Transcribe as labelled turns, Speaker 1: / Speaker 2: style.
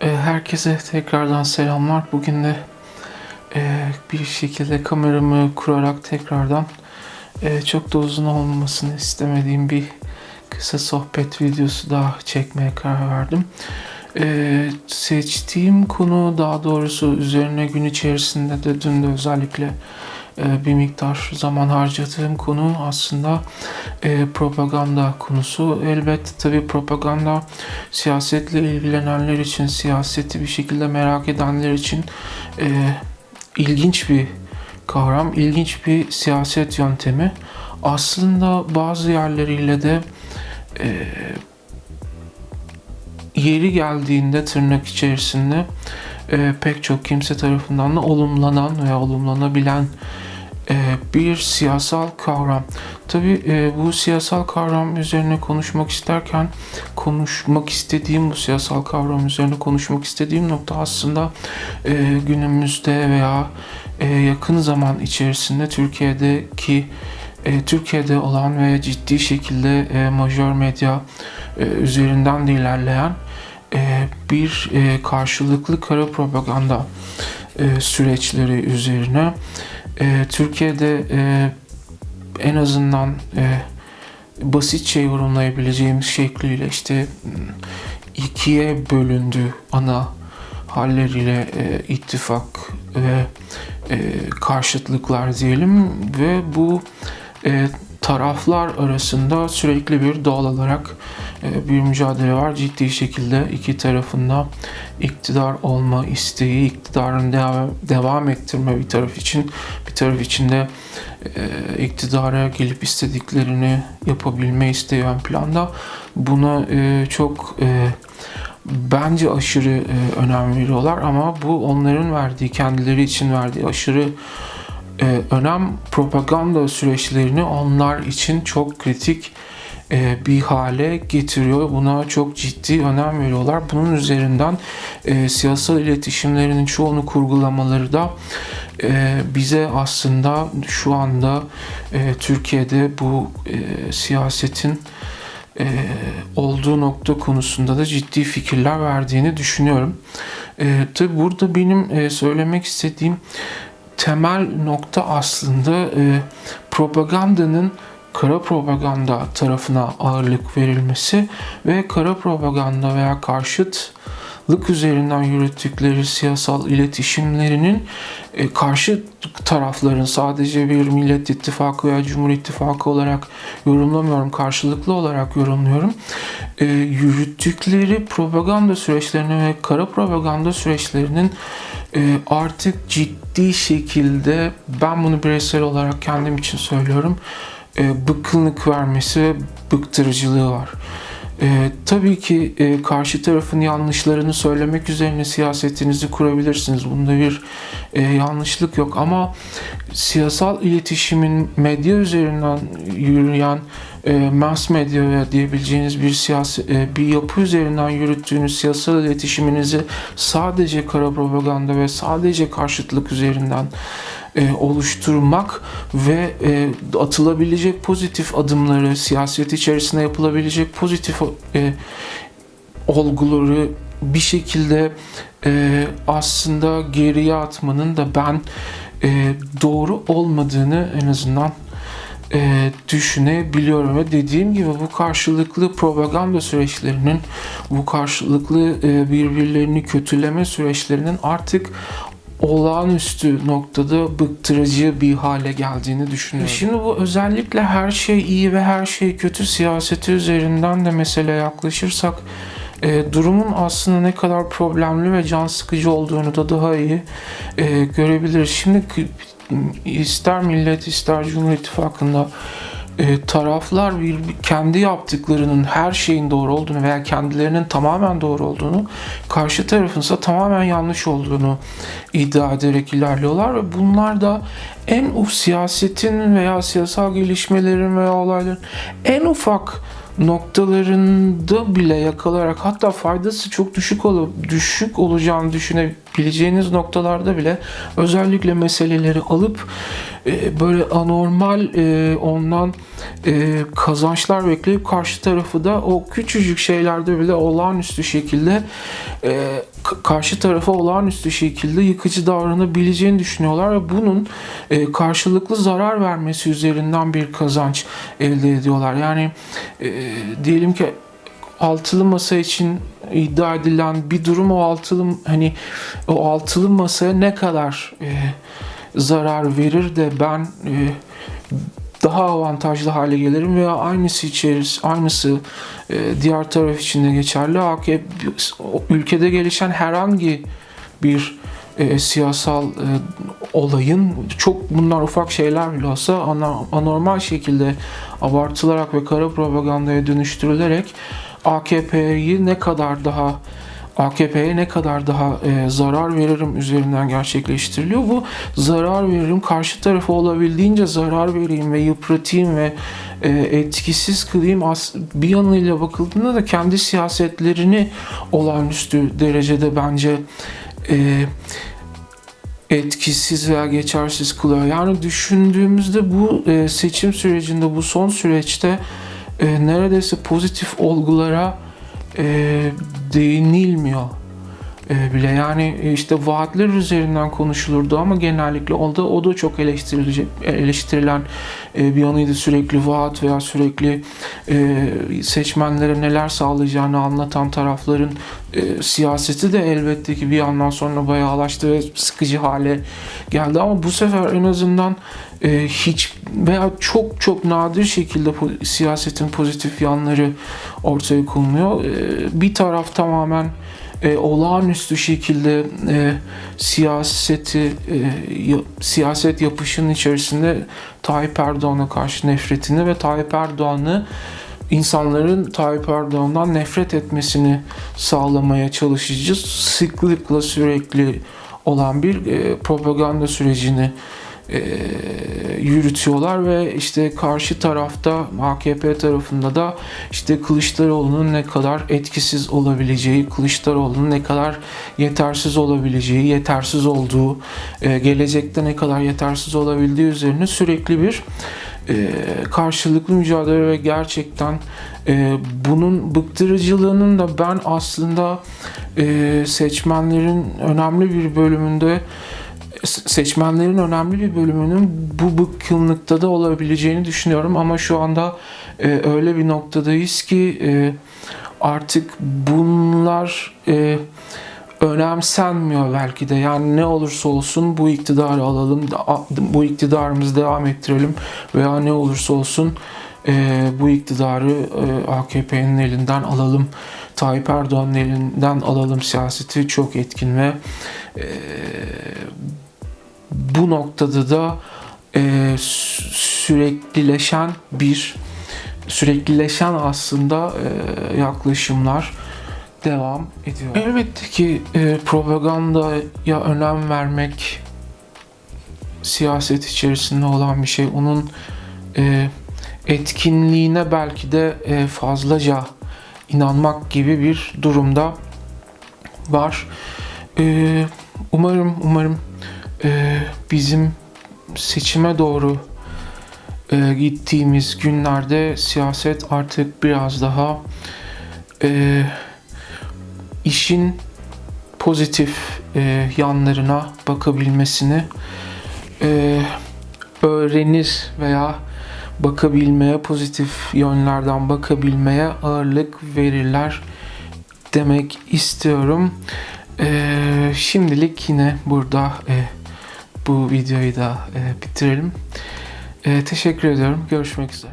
Speaker 1: E, Herkese tekrardan selamlar. Bugün de e, bir şekilde kameramı kurarak tekrardan e, çok da uzun olmasını istemediğim bir kısa sohbet videosu daha çekmeye karar verdim. Seçtiğim konu daha doğrusu üzerine gün içerisinde de dün de özellikle bir miktar zaman harcadığım konu aslında e, propaganda konusu. Elbette tabii propaganda siyasetle ilgilenenler için, siyaseti bir şekilde merak edenler için e, ilginç bir kavram, ilginç bir siyaset yöntemi. Aslında bazı yerleriyle de e, yeri geldiğinde tırnak içerisinde pek çok kimse tarafından da olumlanan veya olumlanabilen bir siyasal kavram. Tabii e, bu siyasal kavram üzerine konuşmak isterken konuşmak istediğim bu siyasal kavram üzerine konuşmak istediğim nokta aslında e, günümüzde veya e, yakın zaman içerisinde Türkiye'deki e, Türkiye'de olan ve ciddi şekilde e, majör medya e, üzerinden de ilerleyen e, bir e, karşılıklı kara propaganda e, süreçleri üzerine e, Türkiye'de e, en azından e, basitçe yorumlayabileceğimiz şekliyle işte ikiye bölündü ana halleriyle e, ittifak ve e, karşıtlıklar diyelim ve bu e, taraflar arasında sürekli bir doğal olarak e, bir mücadele var. Ciddi şekilde iki tarafında iktidar olma isteği, iktidarın devam, ettirme bir taraf için, bir taraf için de e, iktidara gelip istediklerini yapabilme isteği ön planda. Buna e, çok bence aşırı önem veriyorlar ama bu onların verdiği, kendileri için verdiği aşırı e, önem propaganda süreçlerini onlar için çok kritik e, bir hale getiriyor. Buna çok ciddi önem veriyorlar. Bunun üzerinden e, siyasal iletişimlerinin çoğunu kurgulamaları da e, bize aslında şu anda e, Türkiye'de bu e, siyasetin e, olduğu nokta konusunda da ciddi fikirler verdiğini düşünüyorum. E, tabi burada benim e, söylemek istediğim temel nokta aslında e, propagandanın kara propaganda tarafına ağırlık verilmesi ve kara propaganda veya karşıtlık üzerinden yürüttükleri siyasal iletişimlerinin e, karşı tarafların sadece bir Millet İttifakı veya Cumhur İttifakı olarak yorumlamıyorum, karşılıklı olarak yorumluyorum. E, yürüttükleri propaganda süreçlerini ve kara propaganda süreçlerinin e, artık ciddi şekilde ben bunu bireysel olarak kendim için söylüyorum e, bıkkınlık vermesi ve bıktırıcılığı var. E, tabii ki e, karşı tarafın yanlışlarını söylemek üzerine siyasetinizi kurabilirsiniz. Bunda bir e, yanlışlık yok ama siyasal iletişimin medya üzerinden yürüyen e, mass medya diyebileceğiniz bir siyasi e, bir yapı üzerinden yürüttüğünüz siyasal iletişiminizi sadece kara propaganda ve sadece karşıtlık üzerinden e, oluşturmak ve e, atılabilecek pozitif adımları, siyaset içerisinde yapılabilecek pozitif e, olguları bir şekilde e, aslında geriye atmanın da ben e, doğru olmadığını en azından e, düşünebiliyorum ve dediğim gibi bu karşılıklı propaganda süreçlerinin bu karşılıklı e, birbirlerini kötüleme süreçlerinin artık olağanüstü noktada bıktırıcı bir hale geldiğini düşünüyorum. Şimdi bu özellikle her şey iyi ve her şey kötü siyaseti üzerinden de mesele yaklaşırsak e, durumun aslında ne kadar problemli ve can sıkıcı olduğunu da daha iyi e, görebiliriz. Şimdi ister millet ister Cumhur İttifakı'nda e, taraflar bir, kendi yaptıklarının her şeyin doğru olduğunu veya kendilerinin tamamen doğru olduğunu, karşı tarafın ise tamamen yanlış olduğunu iddia ederek ilerliyorlar ve bunlar da en uf siyasetin veya siyasal gelişmelerin veya olayların en ufak noktalarında bile yakalayarak hatta faydası çok düşük olup düşük olacağını düşüne bileceğiniz noktalarda bile özellikle meseleleri alıp e, böyle anormal e, ondan e, kazançlar bekleyip karşı tarafı da o küçücük şeylerde bile olağanüstü şekilde e, karşı tarafa olağanüstü şekilde yıkıcı davranabileceğini düşünüyorlar ve bunun e, karşılıklı zarar vermesi üzerinden bir kazanç elde ediyorlar. Yani e, diyelim ki altılı masa için iddia edilen bir durum o altılı hani o altılı masaya ne kadar e, zarar verir de ben e, daha avantajlı hale gelirim veya aynısı içeris aynısı e, diğer taraf için de geçerli. AKP ülkede gelişen herhangi bir e, siyasal e, olayın çok bunlar ufak şeyler bile olsa ana, anormal şekilde abartılarak ve kara propagandaya dönüştürülerek AKP'yi ne kadar daha AKP'ye ne kadar daha e, zarar veririm üzerinden gerçekleştiriliyor. Bu zarar veririm karşı tarafa olabildiğince zarar vereyim ve yıpratayım ve e, etkisiz kılayım. As bir yanıyla bakıldığında da kendi siyasetlerini olağanüstü derecede bence e, etkisiz veya geçersiz kılıyor. Yani düşündüğümüzde bu e, seçim sürecinde, bu son süreçte e, neredeyse pozitif olgulara e, değinilmiyor bile. Yani e, işte vaatler üzerinden konuşulurdu ama genellikle o da, o da çok eleştirilen e, bir yanıydı. Sürekli vaat veya sürekli e, seçmenlere neler sağlayacağını anlatan tarafların e, siyaseti de elbette ki bir yandan sonra bayağılaştı ve sıkıcı hale geldi ama bu sefer en azından e, hiç veya çok çok nadir şekilde siyasetin pozitif yanları ortaya konuluyor. E, bir taraf tamamen e, olağanüstü şekilde e, siyaseti e, ya- siyaset yapışının içerisinde Tayyip Erdoğan'a karşı nefretini ve Tayyip Erdoğan'ı insanların Tayyip Erdoğan'dan nefret etmesini sağlamaya çalışıcı sıklıkla sürekli olan bir e, propaganda sürecini e, yürütüyorlar ve işte karşı tarafta AKP tarafında da işte Kılıçdaroğlu'nun ne kadar etkisiz olabileceği, Kılıçdaroğlu'nun ne kadar yetersiz olabileceği, yetersiz olduğu, e, gelecekte ne kadar yetersiz olabildiği üzerine sürekli bir e, karşılıklı mücadele ve gerçekten e, bunun bıktırıcılığının da ben aslında e, seçmenlerin önemli bir bölümünde seçmenlerin önemli bir bölümünün bu bıkkınlıkta da olabileceğini düşünüyorum. Ama şu anda e, öyle bir noktadayız ki e, artık bunlar e, önemsenmiyor belki de. Yani ne olursa olsun bu iktidarı alalım bu iktidarımızı devam ettirelim veya ne olursa olsun e, bu iktidarı e, AKP'nin elinden alalım Tayyip Erdoğan'ın elinden alalım siyaseti çok etkin ve e, bu noktada da e, sü- süreklileşen bir süreklileşen aslında e, yaklaşımlar devam ediyor. Elbette ki e, propagandaya önem vermek siyaset içerisinde olan bir şey. Onun e, etkinliğine belki de e, fazlaca inanmak gibi bir durumda var. E, umarım umarım e, bizim seçime doğru e, gittiğimiz günlerde siyaset artık biraz daha e, işin pozitif e, yanlarına bakabilmesini e, öğrenir veya bakabilmeye, pozitif yönlerden bakabilmeye ağırlık verirler demek istiyorum. E, şimdilik yine burada e, bu videoyu da e, bitirelim. E, teşekkür ediyorum. Görüşmek üzere.